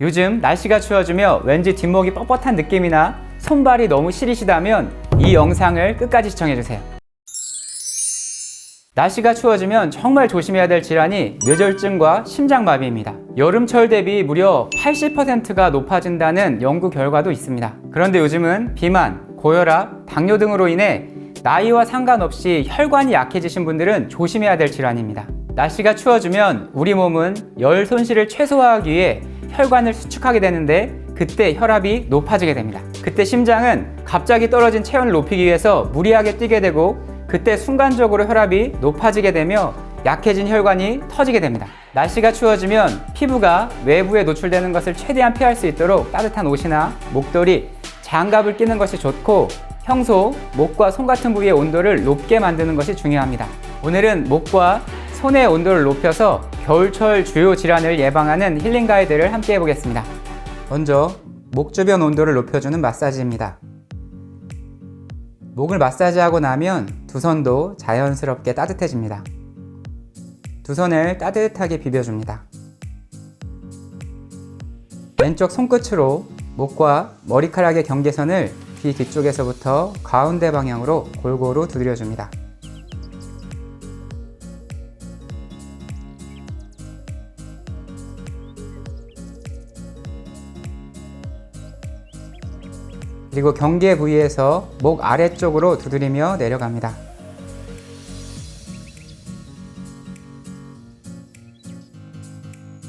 요즘 날씨가 추워지며 왠지 뒷목이 뻣뻣한 느낌이나 손발이 너무 시리시다면 이 영상을 끝까지 시청해주세요. 날씨가 추워지면 정말 조심해야 될 질환이 뇌졸중과 심장마비입니다. 여름철 대비 무려 80%가 높아진다는 연구 결과도 있습니다. 그런데 요즘은 비만, 고혈압, 당뇨 등으로 인해 나이와 상관없이 혈관이 약해지신 분들은 조심해야 될 질환입니다. 날씨가 추워지면 우리 몸은 열 손실을 최소화하기 위해 혈관을 수축하게 되는데 그때 혈압이 높아지게 됩니다. 그때 심장은 갑자기 떨어진 체온을 높이기 위해서 무리하게 뛰게 되고 그때 순간적으로 혈압이 높아지게 되며 약해진 혈관이 터지게 됩니다. 날씨가 추워지면 피부가 외부에 노출되는 것을 최대한 피할 수 있도록 따뜻한 옷이나 목도리, 장갑을 끼는 것이 좋고 평소 목과 손 같은 부위의 온도를 높게 만드는 것이 중요합니다. 오늘은 목과 손의 온도를 높여서 겨울철 주요 질환을 예방하는 힐링 가이드를 함께 해보겠습니다. 먼저 목 주변 온도를 높여주는 마사지입니다. 목을 마사지하고 나면 두 손도 자연스럽게 따뜻해집니다. 두 손을 따뜻하게 비벼줍니다. 왼쪽 손끝으로 목과 머리카락의 경계선을 귀 뒤쪽에서부터 가운데 방향으로 골고루 두드려줍니다. 그리고 경계 부위에서 목 아래쪽으로 두드리며 내려갑니다.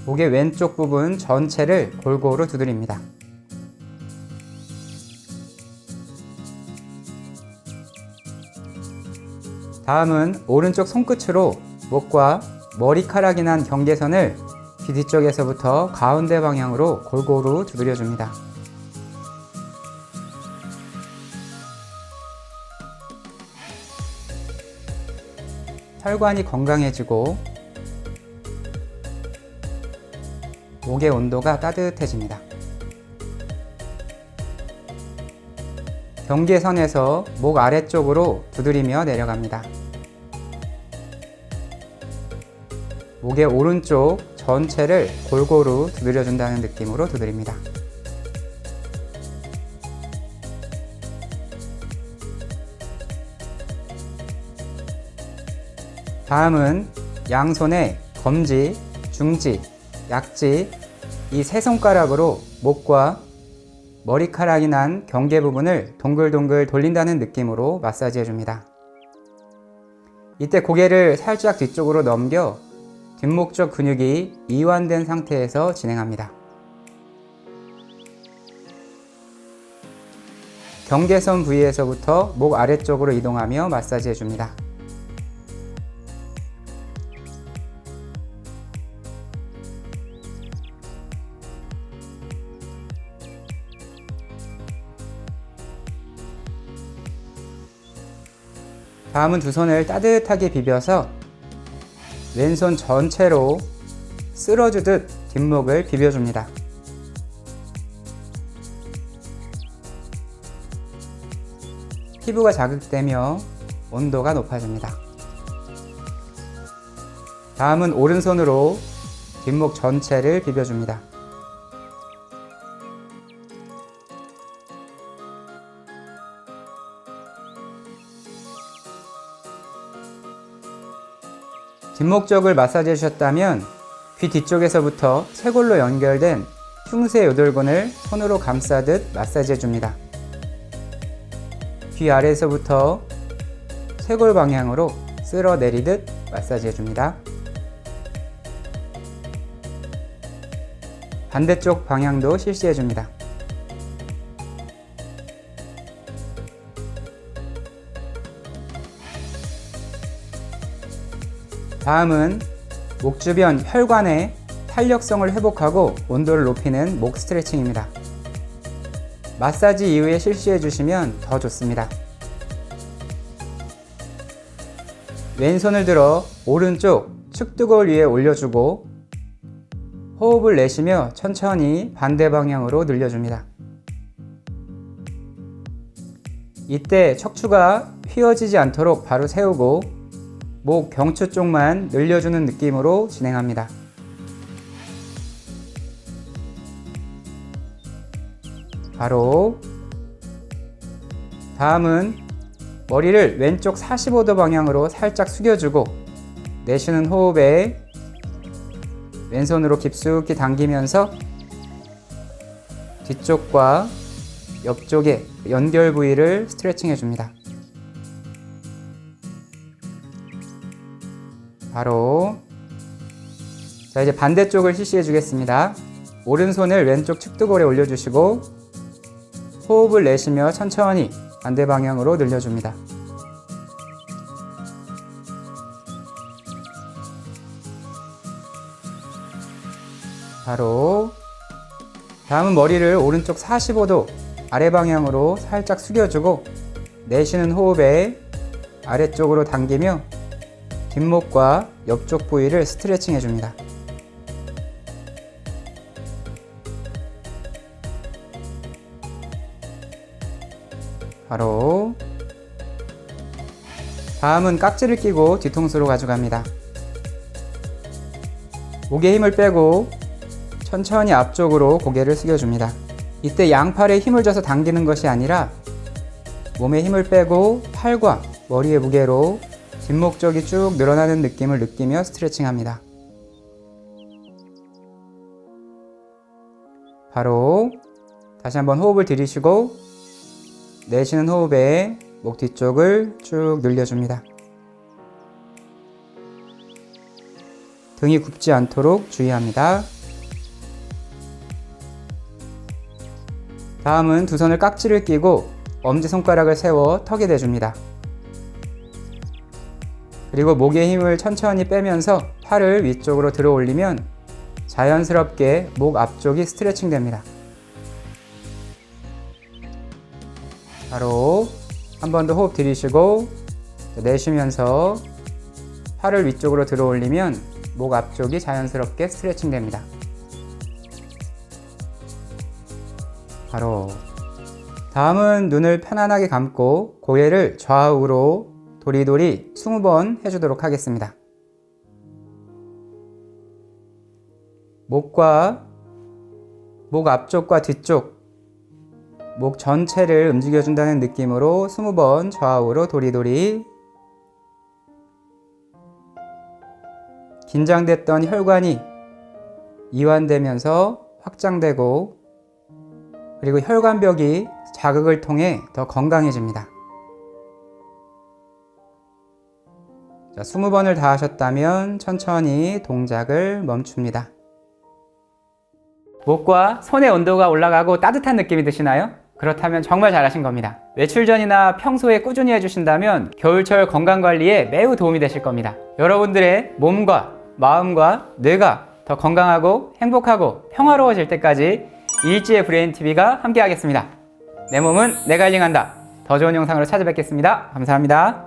목의 왼쪽 부분 전체를 골고루 두드립니다. 다음은 오른쪽 손끝으로 목과 머리카락이 난 경계선을 귀 뒤쪽에서부터 가운데 방향으로 골고루 두드려줍니다. 혈관이 건강해지고 목의 온도가 따뜻해집니다. 경계선에서 목 아래쪽으로 두드리며 내려갑니다. 목의 오른쪽 전체를 골고루 두드려준다는 느낌으로 두드립니다. 다음은 양손의 검지, 중지, 약지 이 세 손가락으로 목과 머리카락이 난 경계 부분을 동글동글 돌린다는 느낌으로 마사지 해줍니다. 이때 고개를 살짝 뒤쪽으로 넘겨 뒷목 쪽 근육이 이완된 상태에서 진행합니다. 경계선 부위에서부터 목 아래쪽으로 이동하며 마사지 해줍니다. 다음은 두 손을 따뜻하게 비벼서 왼손 전체로 쓸어주듯 뒷목을 비벼줍니다. 피부가 자극되며 온도가 높아집니다. 다음은 오른손으로 뒷목 전체를 비벼줍니다. 뒷목 쪽을 마사지 해 주셨다면 귀 뒤쪽에서부터 쇄골로 연결된 흉쇄 요돌근을 손으로 감싸듯 마사지 해 줍니다. 귀 아래에서부터 쇄골 방향으로 쓸어 내리듯 마사지 해 줍니다. 반대쪽 방향도 실시해 줍니다. 다음은 목 주변 혈관의 탄력성을 회복하고 온도를 높이는 목 스트레칭입니다. 마사지 이후에 실시해 주시면 더 좋습니다. 왼손을 들어 오른쪽 축두골 위에 올려주고 호흡을 내쉬며 천천히 반대 방향으로 늘려줍니다. 이때 척추가 휘어지지 않도록 바로 세우고 목 경추 쪽만 늘려주는 느낌으로 진행합니다. 바로 다음은 머리를 왼쪽 45도 방향으로 살짝 숙여주고 내쉬는 호흡에 왼손으로 깊숙이 당기면서 뒤쪽과 옆쪽의 연결 부위를 스트레칭 해줍니다. 바로 자 이제 반대쪽을 실시해 주겠습니다. 오른손을 왼쪽 측두골에 올려주시고 호흡을 내쉬며 천천히 반대 방향으로 늘려줍니다. 바로 다음은 머리를 오른쪽 45도 아래 방향으로 살짝 숙여주고 내쉬는 호흡에 아래쪽으로 당기며 뒷목과 옆쪽 부위를 스트레칭 해줍니다. 바로 다음은 깍지를 끼고 뒤통수로 가져갑니다. 목에 힘을 빼고 천천히 앞쪽으로 고개를 숙여줍니다. 이때 양팔에 힘을 줘서 당기는 것이 아니라 몸에 힘을 빼고 팔과 머리의 무게로 뒷목 쪽이 쭉 늘어나는 느낌을 느끼며 스트레칭 합니다. 바로 다시 한번 호흡을 들이쉬고 내쉬는 호흡에 목 뒤쪽을 쭉 늘려줍니다. 등이 굽지 않도록 주의합니다. 다음은 두 손을 깍지를 끼고 엄지손가락을 세워 턱에 대줍니다. 그리고 목의 힘을 천천히 빼면서 팔을 위쪽으로 들어 올리면 자연스럽게 목 앞쪽이 스트레칭 됩니다. 바로 한 번 더 호흡 들이쉬고 내쉬면서 팔을 위쪽으로 들어 올리면 목 앞쪽이 자연스럽게 스트레칭 됩니다. 바로 다음은 눈을 편안하게 감고 고개를 좌우로 도리도리 20번 해주도록 하겠습니다. 목과 목 앞쪽과 뒤쪽 목 전체를 움직여준다는 느낌으로 20번 좌우로 도리도리 긴장됐던 혈관이 이완되면서 확장되고 그리고 혈관벽이 자극을 통해 더 건강해집니다. 자, 20번을 다 하셨다면 천천히 동작을 멈춥니다. 목과 손의 온도가 올라가고 따뜻한 느낌이 드시나요? 그렇다면 정말 잘하신 겁니다. 외출 전이나 평소에 꾸준히 해주신다면 겨울철 건강 관리에 매우 도움이 되실 겁니다. 여러분들의 몸과 마음과 뇌가 더 건강하고 행복하고 평화로워질 때까지 일지의 브레인 TV가 함께하겠습니다. 내 몸은 내가 힐링한다. 더 좋은 영상으로 찾아뵙겠습니다. 감사합니다.